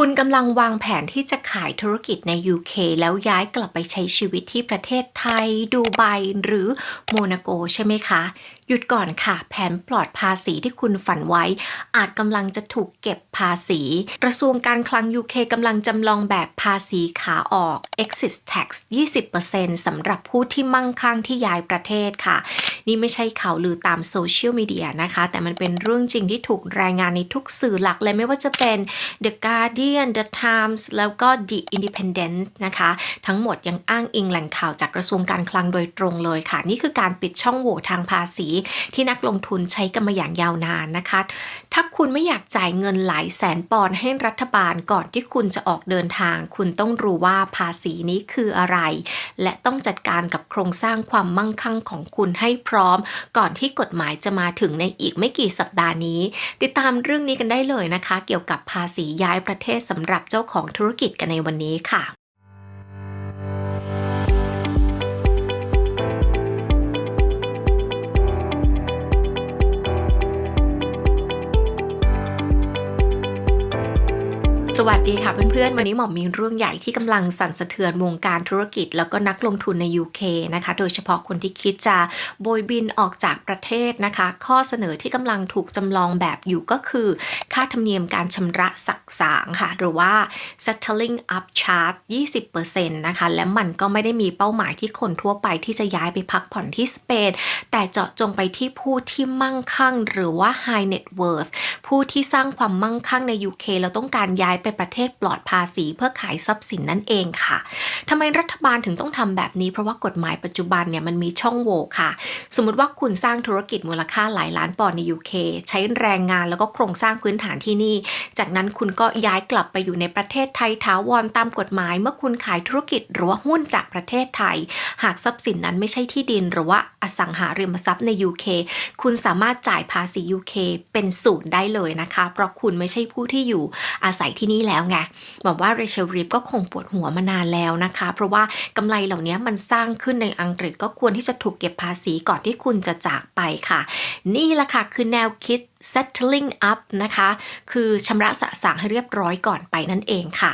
คุณกำลังวางแผนที่จะขายธุรกิจใน UK แล้วย้ายกลับไปใช้ชีวิตที่ประเทศไทย ดูไบหรือโมนาโกใช่ไหมคะหยุดก่อนค่ะ แผนปลอดภาษีที่คุณฝันไว้ อาจกำลังจะถูกเก็บภาษี กระทรวงการคลัง UK กำลังจำลองแบบภาษีขาออก exit tax 20%สำหรับผู้ที่มั่งคั่งที่ย้ายประเทศค่ะ นี่ไม่ใช่ข่าวลือตามโซเชียลมีเดียนะคะ แต่มันเป็นเรื่องจริงที่ถูกรายงานในทุกสื่อหลักเลยไม่ว่าจะเป็น The Guardian The Times แล้วก็ The Independent นะคะ ทั้งหมดยังอ้างอิงแหล่งข่าวจากกระทรวงการคลังโดยตรงเลยค่ะ นี่คือการปิดช่องโหว่ทางภาษีที่นักลงทุนใช้กันมาอย่างยาวนานนะคะ ถ้าคุณไม่อยากจ่ายเงินหลายแสนปอนด์ให้รัฐบาลก่อนที่คุณจะออกเดินทาง คุณต้องรู้ว่าภาษีนี้คืออะไร และต้องจัดการกับโครงสร้างความมั่งคั่งของคุณให้พร้อม ก่อนที่กฎหมายจะมาถึงในอีกไม่กี่สัปดาห์นี้ ติดตามเรื่องนี้กันได้เลยนะคะ เกี่ยวกับภาษีย้ายประเทศสำหรับเจ้าของธุรกิจกันในวันนี้ค่ะ วัสดีค่ะเพื่อนๆ วันนี้หมอมมีเรื่องใหญ่ที่กำลังสั่นสะเทือนวงการธุรกิจ แล้วก็นักลงทุนใน UK นะคะ โดยเฉพาะคนที่คิดจะโบยบินออกจากประเทศนะคะ ข้อเสนอที่กำลังถูกจำลองแบบอยู่ก็คือ ค่าธรรมเนียมการชำระสักสางค่ะ หรือว่า settling up charge 20%นะคะ และมันก็ไม่ได้มีเป้าหมายที่คนทั่วไปที่จะย้ายไปพักผ่อนที่สเปน แต่เจาะจงไปที่ผู้ที่มั่งคั่ง หรือว่า high net worth ผู้ที่สร้างความมั่งคั่งใน UK แล้วต้องการย้ายไปประเทศปลอดภาษี เพื่อขายทรัพย์สินนั่นเองค่ะทำไมรัฐบาลถึงต้องทำแบบนี้ เพราะว่ากฎหมายปัจจุบันเนี่ยมันมีช่องโหว่ค่ะ สมมติว่าคุณสร้างธุรกิจมูลค่าหลายล้านปอนด์ใน UK ใช้แรงงานแล้วก็โครงสร้างพื้นฐานที่นี่ จากนั้นคุณก็ย้ายกลับไปอยู่ในประเทศไทยถาวรตามกฎหมาย เมื่อคุณขายธุรกิจหรือว่าหุ้นจากประเทศไทย หากทรัพย์สินนั้นไม่ใช่ที่ดินหรือว่าอสังหาริมทรัพย์ใน UK คุณสามารถจ่ายภาษี UK เป็นศูนย์ได้เลยนะคะ เพราะคุณไม่ใช่ผู้ที่อยู่อาศัยที่นี่แล้วไงบอกว่าเรเชลรีฟก็คงปวดหัวมานานแล้วนะคะ เพราะว่ากำไรเหล่านี้มันสร้างขึ้นในอังกฤษก็ควรที่จะถูกเก็บภาษีก่อนที่คุณจะจากไปค่ะ นี่แหละค่ะคือแนวคิด settling up นะคะ คือชำระสะสางให้เรียบร้อยก่อนไปนั่นเองค่ะ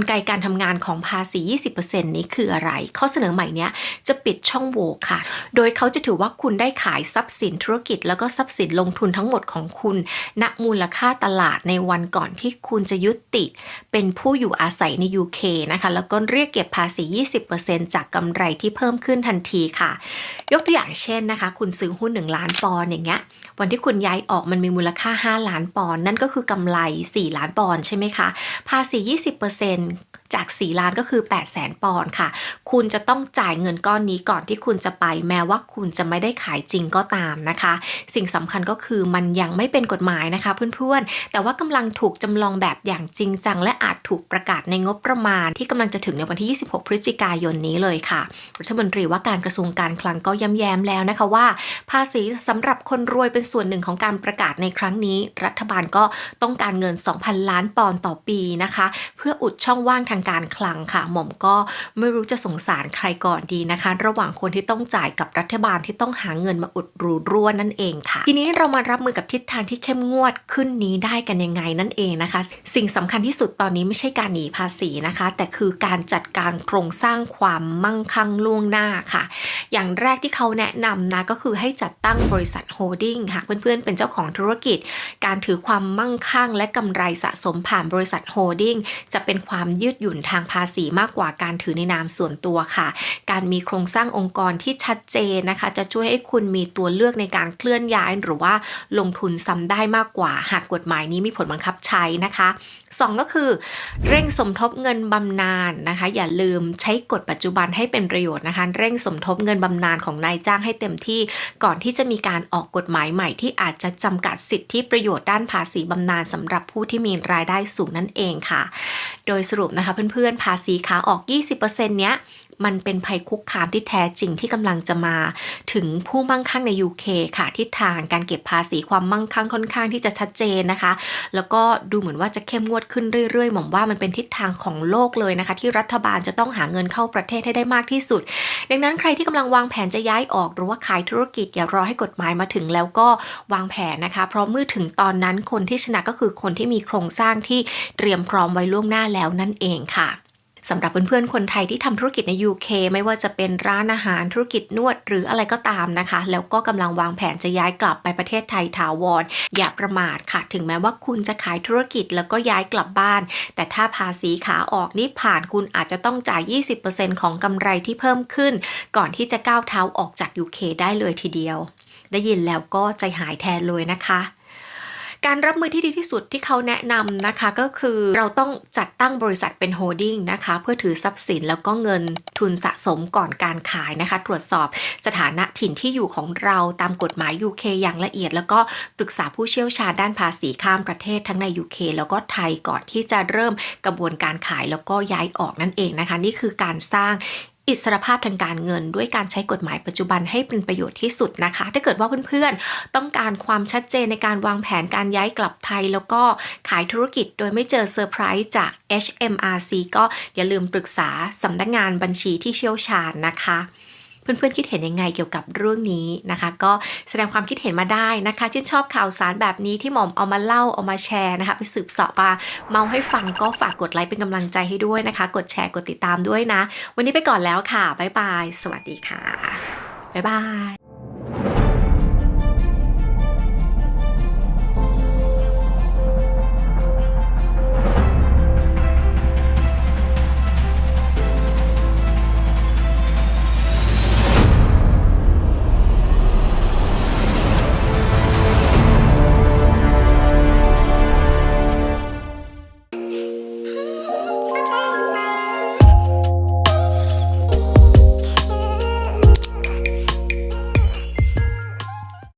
ลไกการทำงานของภาษี 20%นี้คืออะไร ข้อเสนอใหม่เนี้ยจะปิดช่องโหว่ค่ะ โดยเขาจะถือว่าคุณได้ขายทรัพย์สินธุรกิจ แล้วก็ทรัพย์สินลงทุนทั้งหมดของคุณณมูลค่าตลาดในวันก่อนที่คุณจะยุติเป็นผู้อยู่อาศัยใน UK นะคะ แล้วก็เรียกเก็บภาษี 20%จากกำไรที่เพิ่มขึ้นทันทีค่ะ ยกตัวอย่างเช่นนะคะ คุณซื้อหุ้น 1 ล้านปอนด์อย่างเงี้ยวันที่คุณย้ายออกมันมีมูลค่า 5 ล้านปอนด์นั่นก็คือกำไร 4 ล้านปอนด์ใช่ไหมคะภาษี 20% and จาก 4 ล้านก็คือ 8 0 0แสนปอนด์ค่ะ คุณจะต้องจ่ายเงินก้อนนี้ก่อนที่คุณจะไป แม้ว่าคุณจะไม่ได้ขายจริงก็ตามนะคะ สิ่งสำคัญก็คือมันยังไม่เป็นกฎหมายนะคะเพื่อนๆ แต่ว่ากำลังถูกจำลองแบบอย่างจริงจังและอาจถูกประกาศในงบประมาณ ที่กำลังจะถึงในวันที่ 26 พฤศจิกายนนี้เลยค่ะ รัฐมนตรีว่าการกระทรวงการคลังก็ย้ำแย้มแล้วนะคะว่า ภาษีสำหรับคนรวยเป็นส่วนหนึ่งของการประกาศในครั้งนี้ รัฐบาลก็ต้องการเงิน 2,000 ล้านปอนด์ต่อปีนะคะ เพื่ออุดช่องว่างทางการคลังค่ะ หม่อมก็ไม่รู้จะสงสารใครก่อนดีนะคะ ระหว่างคนที่ต้องจ่ายกับรัฐบาลที่ต้องหาเงินมาอุดรูรั่วนั่นเองค่ะ ทีนี้เรามารับมือกับทิศทางที่เข้มงวดขึ้นนี้ได้กันยังไงนั่นเองนะคะ สิ่งสำคัญที่สุดตอนนี้ไม่ใช่การหนีภาษีนะคะ แต่คือการจัดการโครงสร้างความมั่งคั่งล่วงหน้าค่ะ อย่างแรกที่เขาแนะนำนะก็คือให้จัดตั้งบริษัทโฮลดิ้งค่ะเพื่อนๆเป็นเจ้าของธุรกิจ การถือความมั่งคั่ง และกำไรสะสมผ่านบริษัทโฮลดิ้งจะเป็นความยืดหยุ่นทางภาษีมากกว่าการถือในนามส่วนตัวค่ะ การมีโครงสร้างองค์กรที่ชัดเจนนะคะ จะช่วยให้คุณมีตัวเลือกในการเคลื่อนย้าย หรือว่าลงทุนซ้ำได้มากกว่า หากกฎหมายนี้มีผลบังคับใช้นะคะ2ก็คือ เร่งสมทบเงินบำนาญนะคะ อย่าลืมใช้กฎปัจจุบันให้เป็นประโยชน์นะคะ เร่งสมทบเงินบำนาญของนายจ้างให้เต็มที่ ก่อนที่จะมีการออกกฎหมายใหม่ที่อาจจะจำกัดสิทธิประโยชน์ด้านภาษีบำนาญสำหรับผู้ที่มีรายได้สูงนั่นเองค่ะ โดยสรุปนะคะเพื่อนๆ ภาษีขาออก 20%เนี้ยมันเป็นภัยคุกคามที่แท้จริงที่กำลังจะมา ถึงผู้มั่งคั่งใน UK ค่ะทิศทางการเก็บภาษีความมั่งคั่งค่อนข้างที่จะชัดเจนนะคะ แล้วก็ดูเหมือนว่าจะเข้มงวดขึ้นเรื่อยๆหม่อมว่ามันเป็นทิศทางของโลกเลยนะคะ ที่รัฐบาลจะต้องหาเงินเข้าประเทศให้ได้มากที่สุด ดังนั้นใครที่กำลังวางแผนจะย้ายออกหรือว่าขายธุรกิจอย่ารอให้กฎหมายมาถึงแล้วก็วางแผนนะคะ เพราะเมื่อถึงตอนนั้นคนที่ชนะก็คือคนที่มีโครงสร้างที่เตรียมพร้อมไว้ล่วงหน้าแล้วนั่นเองค่ะสำหรับเพื่อนๆคนไทยที่ทำธุรกิจใน UK ไม่ว่าจะเป็นร้านอาหารธุรกิจนวดหรืออะไรก็ตามนะคะ แล้วก็กำลังวางแผนจะย้ายกลับไปประเทศไทยถาวร อย่าประมาทค่ะ ถึงแม้ว่าคุณจะขายธุรกิจแล้วก็ย้ายกลับบ้าน แต่ถ้าภาษีขาออกนี่ผ่านคุณอาจจะต้องจ่าย 20%ของกำไรที่เพิ่มขึ้น ก่อนที่จะก้าวเท้าออกจาก UK ได้เลยทีเดียว ได้ยินแล้วก็ใจหายแทนเลยนะคะ การรับมือที่ดีที่สุดที่เขาแนะนำนะคะก็คือเราต้องจัดตั้งบริษัทเป็นโฮดดิ้งนะคะเพื่อถือทรัพย์สินแล้วก็เงินทุนสะสมก่อนการขายนะคะ ตรวจสอบสถานะถิ่นที่อยู่ของเราตามกฎหมาย UK อย่างละเอียด แล้วก็ปรึกษาผู้เชี่ยวชาญด้านภาษีข้ามประเทศทั้งใน UK แล้วก็ไทยก่อนที่จะเริ่มกระบวนการขายแล้วก็ย้ายออกนั่นเองนะคะ นี่คือการสร้าง อิสรภาพทางการเงิน ด้วยการใช้กฎหมายปัจจุบันให้เป็นประโยชน์ที่สุดนะคะ ถ้าเกิดว่าเพื่อนๆ ต้องการความชัดเจนในการวางแผนการย้ายกลับไทย แล้วก็ขายธุรกิจโดยไม่เจอเซอร์ไพรส์จาก HMRC ก็อย่าลืมปรึกษาสำนักงานบัญชีที่เชี่ยวชาญนะคะ เพื่อนๆคิดเห็นยังไงเกี่ยวกับเรื่องนี้นะคะ ก็แสดงความคิดเห็นมาได้นะคะชื่นชอบข่าวสารแบบนี้ที่หม่อมเอามาเล่าเอามาแชร์นะคะ ไปสืบเสาะมาเมาให้ฟังก็ฝากกดไลค์เป็นกำลังใจให้ด้วยนะคะ กดแชร์กดติดตามด้วยนะ วันนี้ไปก่อนแล้วค่ะบ๊ายบาย สวัสดีค่ะบ๊ายบาย